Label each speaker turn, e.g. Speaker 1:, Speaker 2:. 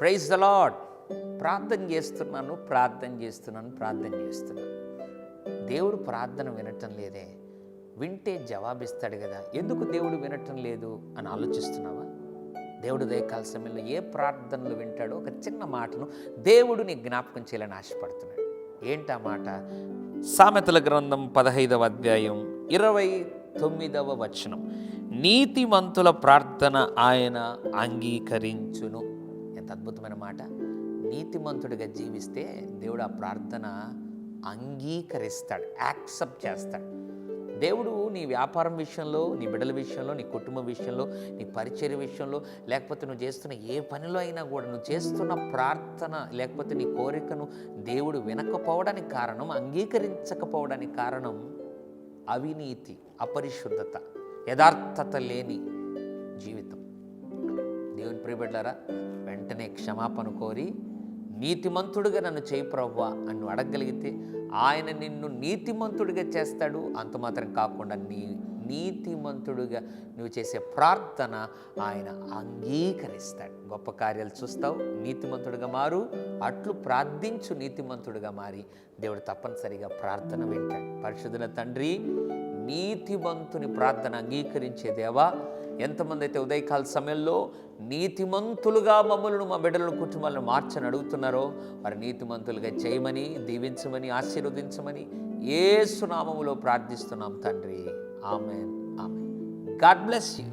Speaker 1: Praise the lord ప్రార్థన చేస్తున్నాను ప్రార్థన చేస్తున్నాను ప్రార్థన చేస్తున్నాను. దేవుడు ప్రార్థన వినటం లేదే. వింటే జవాబిస్తాడు కదా. ఎందుకు దేవుడు వినటం లేదు అని ఆలోచిస్తున్నావా? దేవుడు దయకాల సమయంలో ఏ ప్రార్థనలు వింటాడో ఒక చిన్న మాటను దేవుడు నీ జ్ఞాపకం చేయాలని ఆశపడుతున్నాడు. ఏంటా మాట? సామెతల గ్రంథం పదహైదవ అధ్యాయం ఇరవై తొమ్మిదవ వచనం. నీతిమంతుల ప్రార్థన ఆయన అంగీకరించును. ఎంత అద్భుతమైన మాట. నీతిమంతుడిగా జీవిస్తే దేవుడు ఆ ప్రార్థన అంగీకరిస్తాడు యాక్సెప్ట్ చేస్తాడు. దేవుడు నీ వ్యాపారం విషయంలో నీ బిడ్డల విషయంలో నీ కుటుంబం విషయంలో నీ పరిచర్య విషయంలో లేకపోతే నువ్వు చేస్తున్న ఏ పనిలో అయినా కూడా నువ్వు చేస్తున్న ప్రార్థన లేకపోతే నీ కోరికను దేవుడు వినకపోవడానికి కారణం అంగీకరించకపోవడానికి కారణం అవినీతి అపరిశుద్ధత యథార్థత లేని జీవితం. దేవుని ప్రియబడ్డారా వెంటనే క్షమాపణ కోరి నీతిమంతుడిగా నన్ను చేయి ప్రవ్వా అని అడగగలిగితే ఆయన నిన్ను నీతిమంతుడిగా చేస్తాడు. అంత మాత్రం కాకుండా నీ నీతిమంతుడుగా నువ్వు చేసే ప్రార్థన ఆయన అంగీకరిస్తాడు. గొప్ప కార్యాలు చూస్తావు నీతిమంతుడిగా మారు అట్లు ప్రార్థించు నీతిమంతుడిగా మారి దేవుడు తప్పనిసరిగా ప్రార్థన వింటాడు. పరిశుద్ధుల తండ్రి నీతిమంతుని ప్రార్థన అంగీకరించే దేవా ఎంతమంది అయితే ఉదయకాల సమయంలో నీతిమంతులుగా మమ్మల్ని మా బిడ్డలను కుటుంబాలను మార్చని అడుగుతున్నారో వారు నీతిమంతులుగా చేయమని దీవించమని ఆశీర్వదించమని ఏ సునామములో ప్రార్థిస్తున్నాం తండ్రి. ఆమె ఆమె గాడ్ బ్లెస్ యూ.